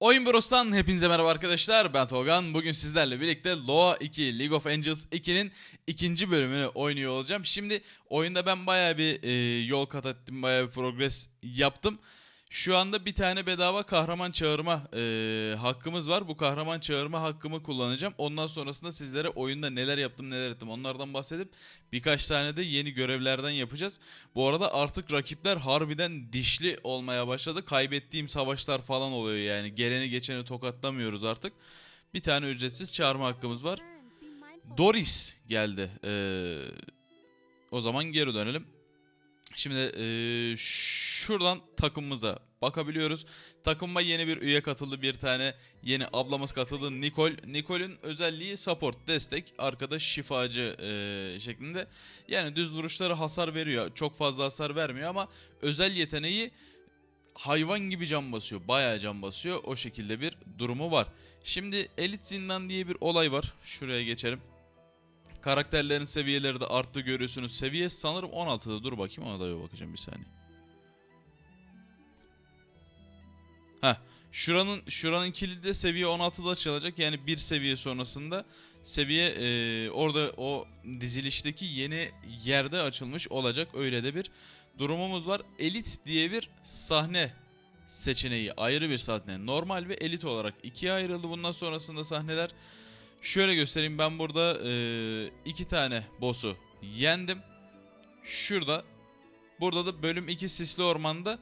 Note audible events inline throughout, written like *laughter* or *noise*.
Oyun Bros'tan hepinize merhaba arkadaşlar. Ben Tolgan. Bugün sizlerle birlikte Loa 2 League of Angels 2'nin ikinci bölümünü oynuyor olacağım. Şimdi oyunda ben bayağı bir e, yol kat ettim, bayağı bir progres yaptım. Şu anda bir tane bedava kahraman çağırma e, hakkımız var. Bu kahraman çağırma hakkımı kullanacağım. Ondan sonrasında sizlere oyunda neler yaptım neler ettim onlardan bahsedip birkaç tane de yeni görevlerden yapacağız. Bu arada artık rakipler harbiden dişli olmaya başladı. Kaybettiğim savaşlar falan oluyor yani. Geleni geçeni tokatlamıyoruz artık. Bir tane ücretsiz çağırma hakkımız var. Doris geldi. Ee, o zaman geri dönelim. Şimdi ee, şuradan takımımıza bakabiliyoruz. Takımıma yeni bir üye katıldı. Bir tane yeni ablamız katıldı. Nicole. Nicole'ün özelliği support, destek, arkadaş şifacı ee, şeklinde. Yani düz vuruşları hasar veriyor. Çok fazla hasar vermiyor ama özel yeteneği hayvan gibi can basıyor. Bayağı can basıyor. O şekilde bir durumu var. Şimdi elit zindan diye bir olay var. Şuraya geçelim. Karakterlerin seviyeleri de arttı görüyorsunuz. Seviye sanırım 16'da. Dur bakayım ona da bir bakacağım bir saniye. Heh. Şuranın şuranın kilidi de seviye 16'da açılacak. Yani bir seviye sonrasında seviye e, orada o dizilişteki yeni yerde açılmış olacak. Öyle de bir durumumuz var. Elit diye bir sahne seçeneği ayrı bir sahne. Normal ve elit olarak ikiye ayrıldı. Bundan sonrasında sahneler şöyle göstereyim. Ben burada e, iki tane boss'u yendim. Şurada. Burada da bölüm 2 Sisli Orman'da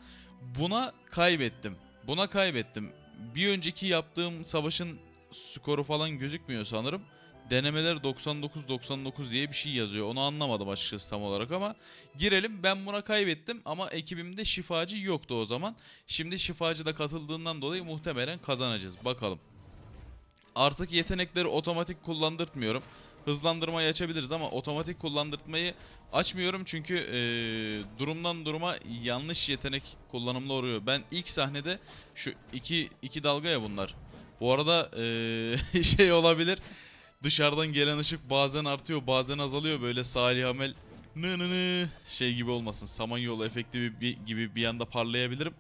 buna kaybettim. Buna kaybettim. Bir önceki yaptığım savaşın skoru falan gözükmüyor sanırım. Denemeler 99-99 diye bir şey yazıyor. Onu anlamadım açıkçası tam olarak ama girelim. Ben buna kaybettim ama ekibimde şifacı yoktu o zaman. Şimdi şifacı da katıldığından dolayı muhtemelen kazanacağız. Bakalım. Artık yetenekleri otomatik kullandırtmıyorum. Hızlandırmayı açabiliriz ama otomatik kullandırtmayı açmıyorum çünkü eee, durumdan duruma yanlış yetenek kullanımlı oluyor. Ben ilk sahnede şu iki, iki dalga ya bunlar. Bu arada eee, *laughs* şey olabilir. Dışarıdan gelen ışık bazen artıyor bazen azalıyor böyle Salih Amel nı nı nı şey gibi olmasın. Samanyolu efekti gibi bir anda parlayabilirim.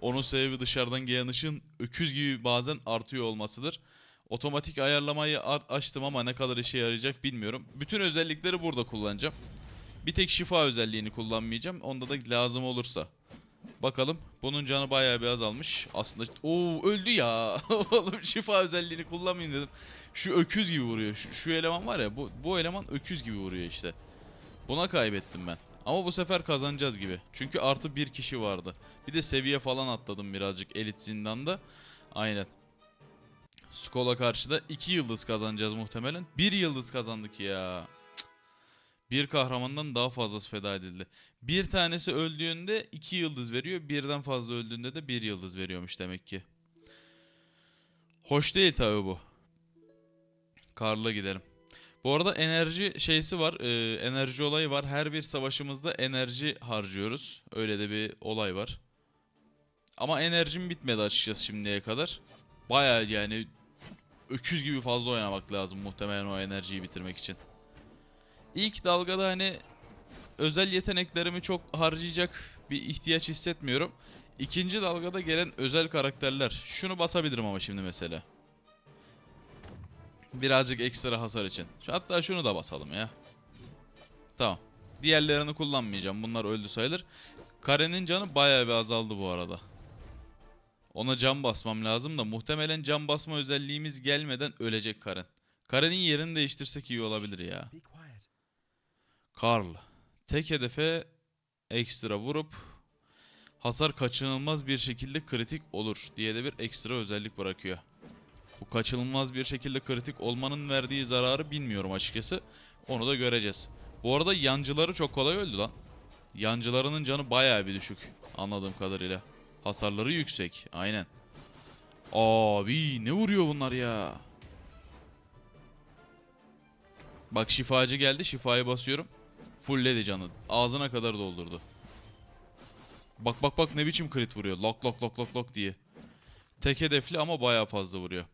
Onun sebebi dışarıdan gelen ışığın öküz gibi bazen artıyor olmasıdır. Otomatik ayarlamayı açtım ama ne kadar işe yarayacak bilmiyorum. Bütün özellikleri burada kullanacağım. Bir tek şifa özelliğini kullanmayacağım. Onda da lazım olursa. Bakalım. Bunun canı bayağı bir azalmış. Aslında Oo öldü ya. *laughs* Oğlum şifa özelliğini kullanmayayım dedim. Şu öküz gibi vuruyor. Şu, şu eleman var ya bu, bu eleman öküz gibi vuruyor işte. Buna kaybettim ben. Ama bu sefer kazanacağız gibi. Çünkü artı bir kişi vardı. Bir de seviye falan atladım birazcık elit zindanda. Aynen. Skola karşıda 2 yıldız kazanacağız muhtemelen. 1 yıldız kazandık ya. Bir kahramandan daha fazlası feda edildi. Bir tanesi öldüğünde 2 yıldız veriyor. Birden fazla öldüğünde de 1 yıldız veriyormuş demek ki. Hoş değil tabi bu. Karla gidelim. Bu arada enerji şeysi var. e, enerji olayı var. Her bir savaşımızda enerji harcıyoruz. Öyle de bir olay var. Ama enerjim bitmedi açıkçası şimdiye kadar. Baya yani öküz gibi fazla oynamak lazım muhtemelen o enerjiyi bitirmek için. İlk dalgada hani özel yeteneklerimi çok harcayacak bir ihtiyaç hissetmiyorum. İkinci dalgada gelen özel karakterler. Şunu basabilirim ama şimdi mesela. Birazcık ekstra hasar için. Hatta şunu da basalım ya. Tamam. Diğerlerini kullanmayacağım. Bunlar öldü sayılır. Karenin canı bayağı bir azaldı bu arada. Ona cam basmam lazım da muhtemelen cam basma özelliğimiz gelmeden ölecek Karen. Karen'in yerini değiştirsek iyi olabilir ya. Karl. Tek hedefe ekstra vurup hasar kaçınılmaz bir şekilde kritik olur diye de bir ekstra özellik bırakıyor. Bu kaçınılmaz bir şekilde kritik olmanın verdiği zararı bilmiyorum açıkçası. Onu da göreceğiz. Bu arada yancıları çok kolay öldü lan. Yancılarının canı bayağı bir düşük anladığım kadarıyla. Hasarları yüksek. Aynen. Abi ne vuruyor bunlar ya? Bak şifacı geldi. Şifayı basıyorum. Fullledi canı. Ağzına kadar doldurdu. Bak bak bak ne biçim crit vuruyor. Lok lok lok lok lok diye. Tek hedefli ama bayağı fazla vuruyor.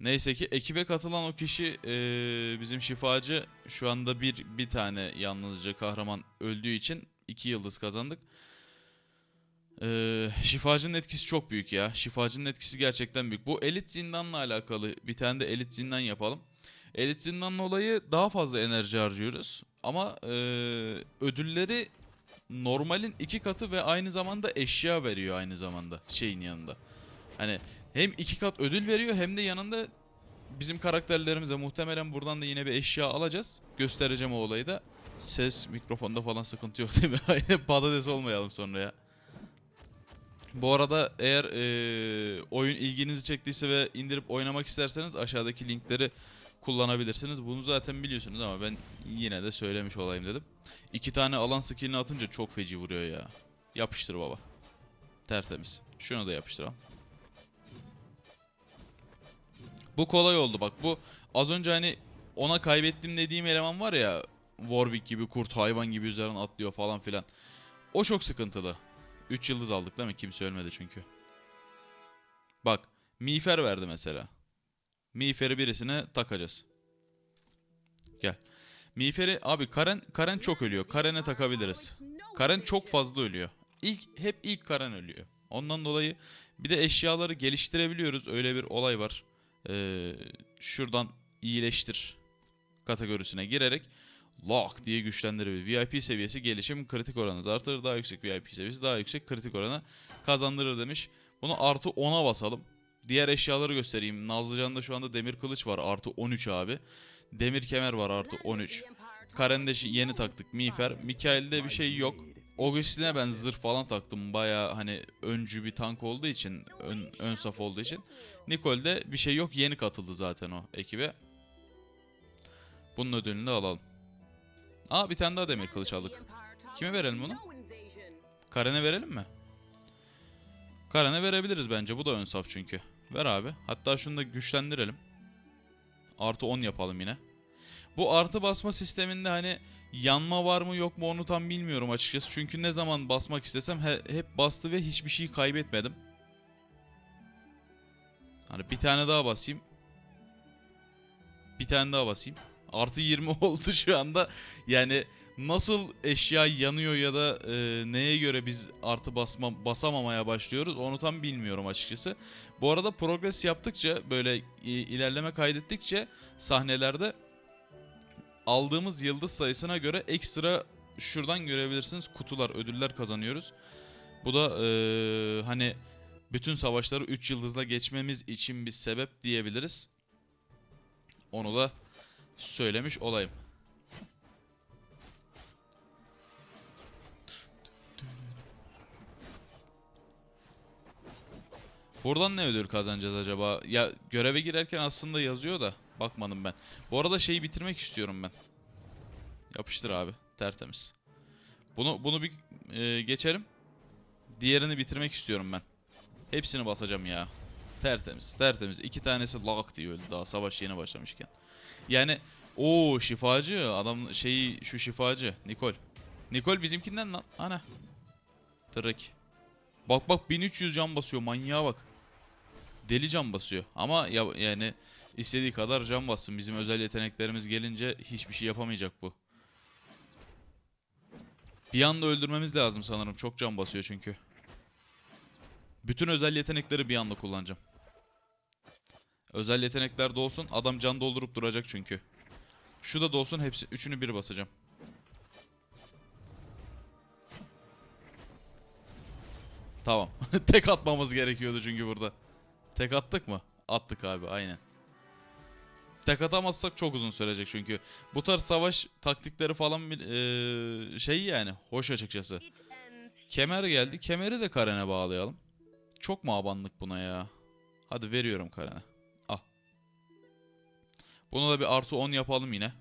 Neyse ki ekibe katılan o kişi eee, bizim şifacı şu anda bir bir tane yalnızca kahraman öldüğü için iki yıldız kazandık. Ee, şifacının etkisi çok büyük ya. Şifacının etkisi gerçekten büyük. Bu elit zindanla alakalı bir tane de elit zindan yapalım. Elit zindanın olayı daha fazla enerji harcıyoruz. Ama ee, ödülleri normalin iki katı ve aynı zamanda eşya veriyor aynı zamanda şeyin yanında. Hani hem iki kat ödül veriyor hem de yanında bizim karakterlerimize muhtemelen buradan da yine bir eşya alacağız. Göstereceğim o olayı da. Ses mikrofonda falan sıkıntı yok değil mi? *laughs* Aynen patates olmayalım sonra ya. Bu arada eğer eee, oyun ilginizi çektiyse ve indirip oynamak isterseniz aşağıdaki linkleri kullanabilirsiniz. Bunu zaten biliyorsunuz ama ben yine de söylemiş olayım dedim. İki tane alan skillini atınca çok feci vuruyor ya. Yapıştır baba. Tertemiz. Şunu da yapıştıralım. Bu kolay oldu bak. Bu az önce hani ona kaybettim dediğim eleman var ya. Warwick gibi kurt hayvan gibi üzerine atlıyor falan filan. O çok sıkıntılı. 3 yıldız aldık değil mi? Kimse ölmedi çünkü. Bak. Miğfer verdi mesela. Miğferi birisine takacağız. Gel. Miğferi abi Karen Karen çok ölüyor. Karen'e takabiliriz. Karen çok fazla ölüyor. İlk hep ilk Karen ölüyor. Ondan dolayı bir de eşyaları geliştirebiliyoruz. Öyle bir olay var. Ee, şuradan iyileştir kategorisine girerek lock diye güçlendirebilir. VIP seviyesi gelişim kritik oranı artırır. Daha yüksek VIP seviyesi daha yüksek kritik oranı kazandırır demiş. Bunu artı 10'a basalım. Diğer eşyaları göstereyim. Nazlıcan'da şu anda demir kılıç var artı 13 abi. Demir kemer var artı 13. Karen'de yeni taktık miğfer. Mikael'de bir şey yok. Augustin'e ben zırh falan taktım. Baya hani öncü bir tank olduğu için, ön, ön saf olduğu için. Nicole'de bir şey yok. Yeni katıldı zaten o ekibe. Bunun ödülünü de alalım. Aa bir tane daha demir kılıç aldık. Kime verelim bunu? Karen'e verelim mi? Karen'e verebiliriz bence. Bu da ön saf çünkü. Ver abi. Hatta şunu da güçlendirelim. Artı 10 yapalım yine. Bu artı basma sisteminde hani yanma var mı yok mu onu tam bilmiyorum açıkçası. Çünkü ne zaman basmak istesem he- hep bastı ve hiçbir şey kaybetmedim. Hani bir tane daha basayım. Bir tane daha basayım. *laughs* Artı 20 oldu şu anda. Yani nasıl eşya yanıyor ya da e, neye göre biz artı basma basamamaya başlıyoruz onu tam bilmiyorum açıkçası. Bu arada progres yaptıkça böyle ilerleme kaydettikçe sahnelerde aldığımız yıldız sayısına göre ekstra şuradan görebilirsiniz kutular ödüller kazanıyoruz. Bu da e, hani bütün savaşları 3 yıldızla geçmemiz için bir sebep diyebiliriz. Onu da söylemiş olayım. Buradan ne ödül kazanacağız acaba? Ya göreve girerken aslında yazıyor da bakmadım ben. Bu arada şeyi bitirmek istiyorum ben. Yapıştır abi. Tertemiz. Bunu bunu bir e, geçelim. Diğerini bitirmek istiyorum ben. Hepsini basacağım ya. Tertemiz, tertemiz. İki tanesi lak diye öldü daha savaş yeni başlamışken. Yani o şifacı adam şeyi şu şifacı Nikol. Nikol bizimkinden lan. Ana. Tırrek. Bak bak 1300 can basıyor manyağa bak. Deli can basıyor. Ama ya, yani istediği kadar can bassın. Bizim özel yeteneklerimiz gelince hiçbir şey yapamayacak bu. Bir anda öldürmemiz lazım sanırım. Çok can basıyor çünkü. Bütün özel yetenekleri bir anda kullanacağım. Özel yetenekler de olsun. Adam can doldurup duracak çünkü. Şu da dolsun hepsi. Üçünü bir basacağım. Tamam. *laughs* Tek atmamız gerekiyordu çünkü burada. Tek attık mı? Attık abi aynen. Tek atamazsak çok uzun sürecek çünkü. Bu tarz savaş taktikleri falan bir eee, şey yani hoş açıkçası. Kemer geldi. Kemeri de Karen'e bağlayalım. Çok mu abandık buna ya? Hadi veriyorum Karen'e. Bunu da bir artı 10 yapalım yine.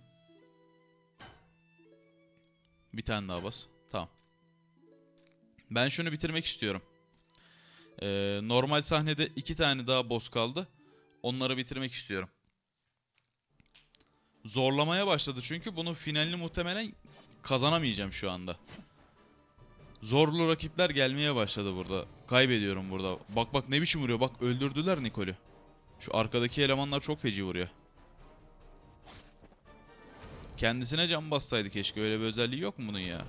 Bir tane daha bas. Tamam. Ben şunu bitirmek istiyorum. Ee, normal sahnede iki tane daha boss kaldı. Onları bitirmek istiyorum. Zorlamaya başladı çünkü bunun finalini muhtemelen kazanamayacağım şu anda. Zorlu rakipler gelmeye başladı burada. Kaybediyorum burada. Bak bak ne biçim vuruyor. Bak öldürdüler Nikol'ü. Şu arkadaki elemanlar çok feci vuruyor. Kendisine can bassaydı keşke. Öyle bir özelliği yok mu bunun ya?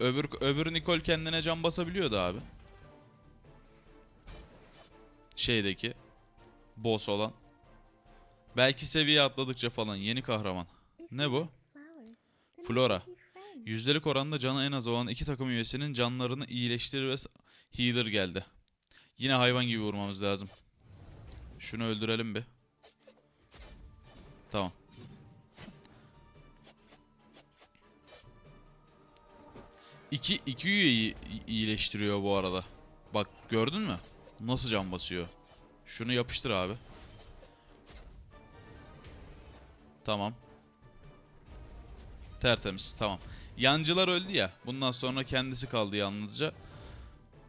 Öbür öbür Nicole kendine can basabiliyordu abi. Şeydeki boss olan. Belki seviye atladıkça falan yeni kahraman. Ne bu? Flora. Yüzdelik oranda canı en az olan iki takım üyesinin canlarını iyileştirir ve healer geldi. Yine hayvan gibi vurmamız lazım. Şunu öldürelim bir. Tamam. İki, iki üyeyi iyileştiriyor bu arada. Bak gördün mü? Nasıl can basıyor. Şunu yapıştır abi. Tamam. Tertemiz tamam. Yancılar öldü ya. Bundan sonra kendisi kaldı yalnızca.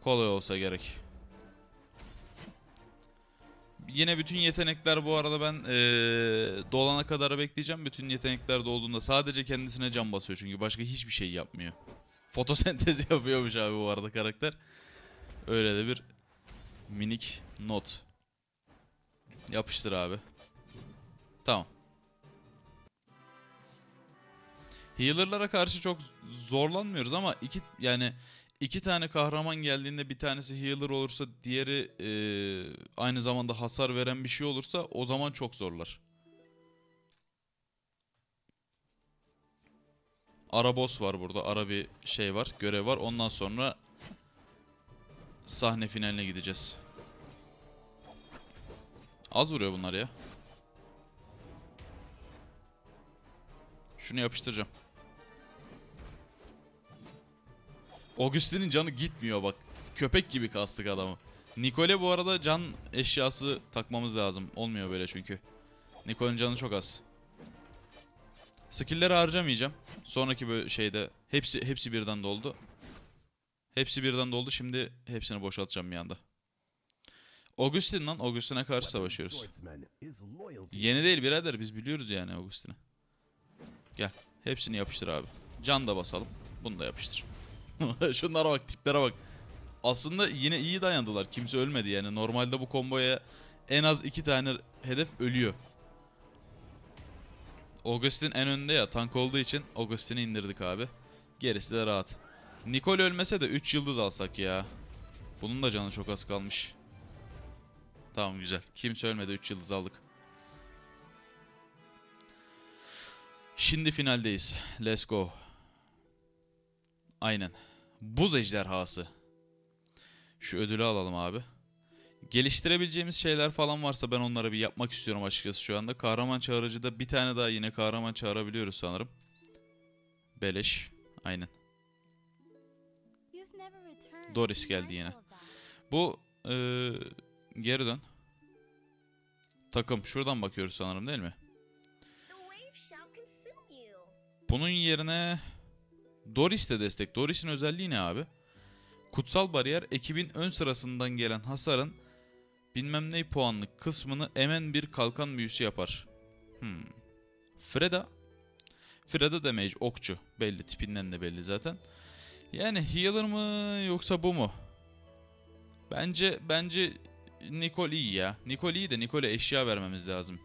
Kolay olsa gerek. Yine bütün yetenekler bu arada ben eee, dolana kadar bekleyeceğim. Bütün yetenekler dolduğunda sadece kendisine can basıyor çünkü başka hiçbir şey yapmıyor. Fotosentez *laughs* yapıyormuş abi bu arada karakter. Öyle de bir minik not. Yapıştır abi. Tamam. Healer'lara karşı çok zorlanmıyoruz ama iki yani iki tane kahraman geldiğinde bir tanesi healer olursa diğeri eee, aynı zamanda hasar veren bir şey olursa o zaman çok zorlar. Ara boss var burada. Ara bir şey var. Görev var. Ondan sonra sahne finaline gideceğiz. Az vuruyor bunlar ya. Şunu yapıştıracağım. Augustin'in canı gitmiyor bak. Köpek gibi kastık adamı. Nicole bu arada can eşyası takmamız lazım. Olmuyor böyle çünkü. Nicole'in canı çok az. Skill'leri harcamayacağım. Sonraki böyle şeyde hepsi hepsi birden doldu. Hepsi birden doldu. Şimdi hepsini boşaltacağım bir anda. Augustin lan Augustin'e karşı savaşıyoruz. Yeni değil birader biz biliyoruz yani Augustin'i. Gel hepsini yapıştır abi. Can da basalım. Bunu da yapıştır. *laughs* Şunlara bak tiplere bak. Aslında yine iyi dayandılar. Kimse ölmedi yani. Normalde bu komboya en az iki tane hedef ölüyor. Augustin en önde ya tank olduğu için Augustin'i indirdik abi. Gerisi de rahat. Nicole ölmese de 3 yıldız alsak ya. Bunun da canı çok az kalmış. Tamam güzel. Kimse ölmedi 3 yıldız aldık. Şimdi finaldeyiz. Let's go. Aynen. Buz ejderhası. Şu ödülü alalım abi. Geliştirebileceğimiz şeyler falan varsa ben onları bir yapmak istiyorum açıkçası şu anda. Kahraman çağırıcıda bir tane daha yine kahraman çağırabiliyoruz sanırım. Beleş. Aynen. Doris geldi yine. Bu eee, geri dön. Takım. Şuradan bakıyoruz sanırım değil mi? Bunun yerine Doris de destek. Doris'in özelliği ne abi? Kutsal bariyer ekibin ön sırasından gelen hasarın bilmem ne puanlık kısmını emen bir kalkan büyüsü yapar. Hmm. Freda. Freda damage okçu. Belli tipinden de belli zaten. Yani healer mı yoksa bu mu? Bence bence Nicole iyi ya. Nicole iyi de Nicole eşya vermemiz lazım.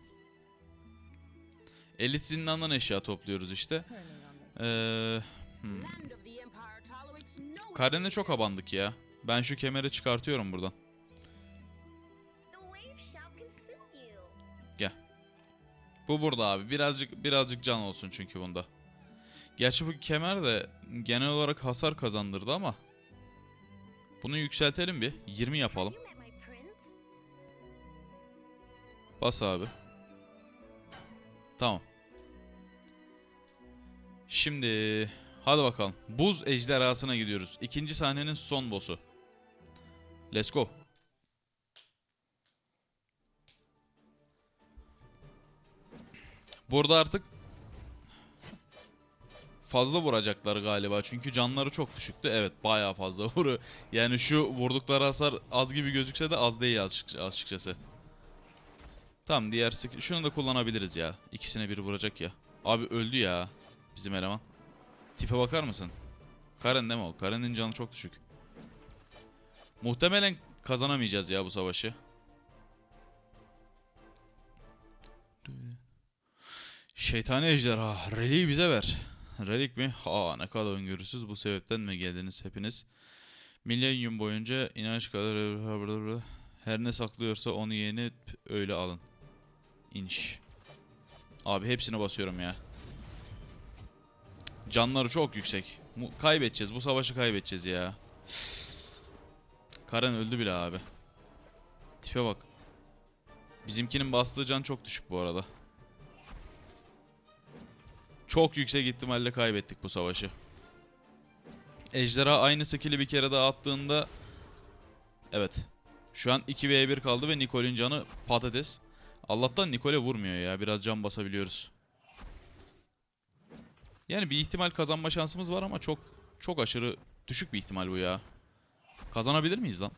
Elit zindandan eşya topluyoruz işte. Ee, hmm. Karen'e çok abandık ya. Ben şu kemeri çıkartıyorum buradan. Bu burada abi. Birazcık birazcık can olsun çünkü bunda. Gerçi bu kemer de genel olarak hasar kazandırdı ama bunu yükseltelim bir. 20 yapalım. Bas abi. Tamam. Şimdi hadi bakalım. Buz ejderhasına gidiyoruz. İkinci sahnenin son boss'u. Let's go. Burada artık fazla vuracaklar galiba. Çünkü canları çok düşüktü. Evet bayağı fazla *laughs* vuruyor. Yani şu vurdukları hasar az gibi gözükse de az değil açık- açıkçası. Tamam diğer şunu da kullanabiliriz ya. İkisine bir vuracak ya. Abi öldü ya bizim eleman. Tipe bakar mısın? Karen değil mi o? Karen'in canı çok düşük. Muhtemelen kazanamayacağız ya bu savaşı. Şeytani ejderha. Reli'yi bize ver. Relik mi? Ha ne kadar öngörüsüz. Bu sebepten mi geldiniz hepiniz? Milenyum boyunca inanç kadar her ne saklıyorsa onu yenip öyle alın. İniş. Abi hepsine basıyorum ya. Canları çok yüksek. Mu- kaybedeceğiz. Bu savaşı kaybedeceğiz ya. Karen öldü bile abi. Tipe bak. Bizimkinin bastığı can çok düşük bu arada. Çok yüksek ihtimalle kaybettik bu savaşı. Ejderha aynı skill'i bir kere daha attığında... Evet. Şu an 2v1 kaldı ve Nicole'in canı patates. Allah'tan Nicole vurmuyor ya. Biraz can basabiliyoruz. Yani bir ihtimal kazanma şansımız var ama çok çok aşırı düşük bir ihtimal bu ya. Kazanabilir miyiz lan?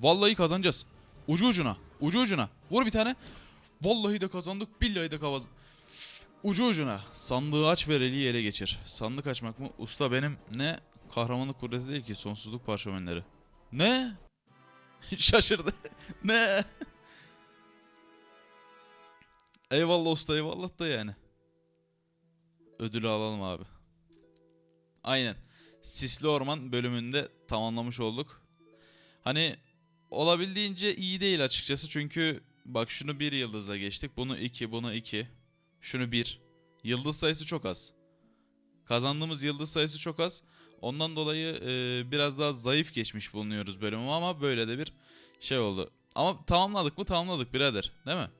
Vallahi kazanacağız. Ucu ucuna. Ucu ucuna. Vur bir tane. Vallahi de kazandık. Billahi de kavaz. Ucu ucuna. Sandığı aç ve reliği ele geçir. Sandık açmak mı? Usta benim ne? Kahramanlık kudreti değil ki. Sonsuzluk parşömenleri. Ne? *laughs* Şaşırdı. *laughs* ne? Eyvallah usta eyvallah da yani. Ödülü alalım abi. Aynen. Sisli Orman bölümünde tamamlamış olduk. Hani olabildiğince iyi değil açıkçası çünkü bak şunu bir yıldızla geçtik. Bunu iki, bunu iki. Şunu bir. Yıldız sayısı çok az. Kazandığımız yıldız sayısı çok az. Ondan dolayı e, biraz daha zayıf geçmiş bulunuyoruz bölümü ama böyle de bir şey oldu. Ama tamamladık mı tamamladık birader değil mi?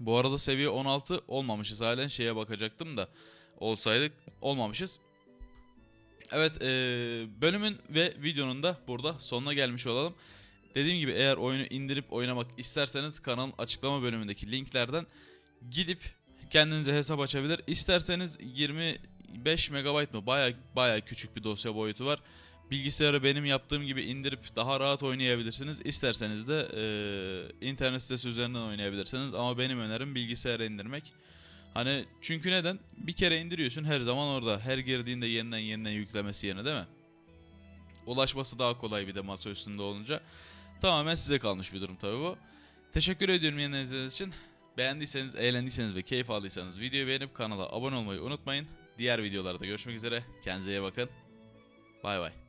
Bu arada seviye 16 olmamışız halen şeye bakacaktım da olsaydık olmamışız. Evet e, bölümün ve videonun da burada sonuna gelmiş olalım. Dediğim gibi eğer oyunu indirip oynamak isterseniz kanalın açıklama bölümündeki linklerden gidip kendinize hesap açabilir. İsterseniz 25 MB mı baya baya küçük bir dosya boyutu var. Bilgisayarı benim yaptığım gibi indirip daha rahat oynayabilirsiniz. İsterseniz de e, internet sitesi üzerinden oynayabilirsiniz. Ama benim önerim bilgisayara indirmek. Hani çünkü neden? Bir kere indiriyorsun her zaman orada. Her girdiğinde yeniden yeniden yüklemesi yerine değil mi? Ulaşması daha kolay bir de masa üstünde olunca. Tamamen size kalmış bir durum tabii bu. Teşekkür ediyorum yeniden izlediğiniz için. Beğendiyseniz, eğlendiyseniz ve keyif aldıysanız videoyu beğenip kanala abone olmayı unutmayın. Diğer videolarda görüşmek üzere. Kendinize iyi bakın. Bay bay.